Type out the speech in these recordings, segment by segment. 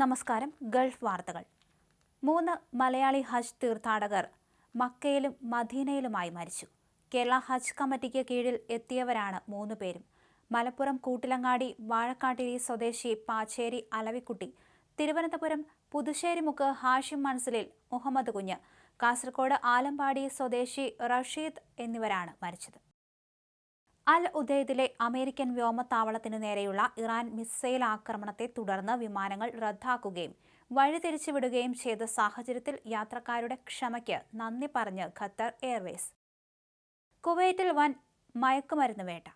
നമസ്കാരം ഗൾഫ് വാർത്തകൾ. മൂന്ന് മലയാളി ഹജ്ജ് തീർത്ഥാടകർ മക്കയിലും മദീനയിലുമായി മരിച്ചു. കേരള ഹജ്ജ് കമ്മിറ്റിക്ക് കീഴിൽ എത്തിയവരാണ് മൂന്ന് പേരും. മലപ്പുറം കൂട്ടിലങ്ങാടി വാഴക്കാട്ടിരി സ്വദേശി പാച്ചേരി അലവിക്കുട്ടി തിരുവനന്തപുരം പുതുശ്ശേരിമുക്ക് ഹാഷിം മൻസിലിൽ മുഹമ്മദ് കുഞ്ഞ് കാസർഗോഡ് ആലമ്പാടി സ്വദേശി റഷീദ് എന്നിവരാണ് മരിച്ചത്. അൽ ഉദൈദിലെ അമേരിക്കൻ വ്യോമത്താവളത്തിനു നേരെയുള്ള ഇറാൻ മിസൈൽ ആക്രമണത്തെ തുടർന്ന് വിമാനങ്ങൾ റദ്ദാക്കുകയും വഴിതിരിച്ചുവിടുകയും ചെയ്ത സാഹചര്യത്തിൽ യാത്രക്കാരുടെ ക്ഷമയ്ക്ക് നന്ദി പറഞ്ഞ് ഖത്തർ എയർവേസ്. കുവൈറ്റിൽ വൻ മയക്കുമരുന്ന് വേട്ട.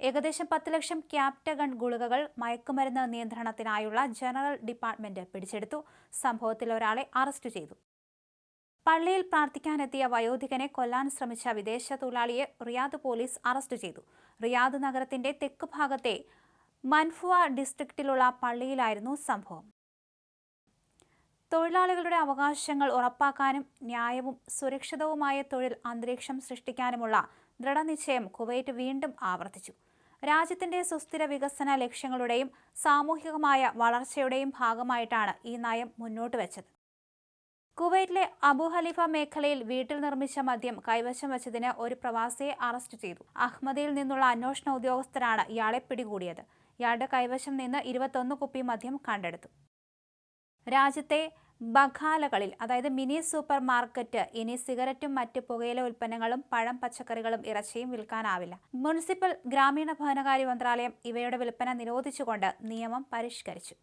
ഏകദേശം പത്ത് ലക്ഷം ക്യാപ്റ്റഗൺ ഗുളികകൾ മയക്കുമരുന്ന് നിയന്ത്രണത്തിനായുള്ള ജനറൽ ഡിപ്പാർട്ട്മെന്റ് പിടിച്ചെടുത്തു. സംഭവത്തിൽ ഒരാളെ അറസ്റ്റ് ചെയ്തു. പള്ളിയിൽ പ്രാർത്ഥിക്കാനെത്തിയ വയോധികനെ കൊല്ലാൻ ശ്രമിച്ച വിദേശ തൊഴിലാളിയെ റിയാദ് പോലീസ് അറസ്റ്റ് ചെയ്തു. റിയാദ് നഗരത്തിന്റെ തെക്ക് ഭാഗത്തെ മൻഫുവ ഡിസ്ട്രിക്റ്റിലുള്ള പള്ളിയിലായിരുന്നു സംഭവം. തൊഴിലാളികളുടെ അവകാശങ്ങൾ ഉറപ്പാക്കാനും ന്യായവും സുരക്ഷിതവുമായ തൊഴിൽ അന്തരീക്ഷം സൃഷ്ടിക്കാനുമുള്ള ദൃഢനിശ്ചയം കുവൈറ്റ് വീണ്ടും ആവർത്തിച്ചു. രാജ്യത്തിന്റെ സുസ്ഥിര വികസന ലക്ഷ്യങ്ങളുടെയും സാമൂഹികമായ വളർച്ചയുടെയും ഭാഗമായിട്ടാണ് ഈ നയം മുന്നോട്ട് വെച്ചത്. കുവൈറ്റിലെ അബു ഹലീഫ മേഖലയിൽ വീട്ടിൽ നിർമ്മിച്ച മദ്യം കൈവശം വച്ചതിന് ഒരു പ്രവാസിയെ അറസ്റ്റ് ചെയ്തു. അഹമ്മദിയിൽ നിന്നുള്ള അന്വേഷണ ഉദ്യോഗസ്ഥരാണ് ഇയാളെ പിടികൂടിയത്. ഇയാളുടെ കൈവശം നിന്ന് ഇരുപത്തൊന്ന് കുപ്പി മദ്യം കണ്ടെടുത്തു. രാജ്യത്തെ ബഖാലകളിൽ അതായത് മിനി സൂപ്പർ മാർക്കറ്റ് ഇനി സിഗരറ്റും മറ്റ് പുകയില ഉൽപ്പന്നങ്ങളും പഴം പച്ചക്കറികളും ഇറച്ചിയും വിൽക്കാനാവില്ല. മുനിസിപ്പൽ ഗ്രാമീണ ഭവനകാര്യ മന്ത്രാലയം ഇവയുടെ വിൽപ്പന നിരോധിച്ചുകൊണ്ട് നിയമം പരിഷ്കരിച്ചു.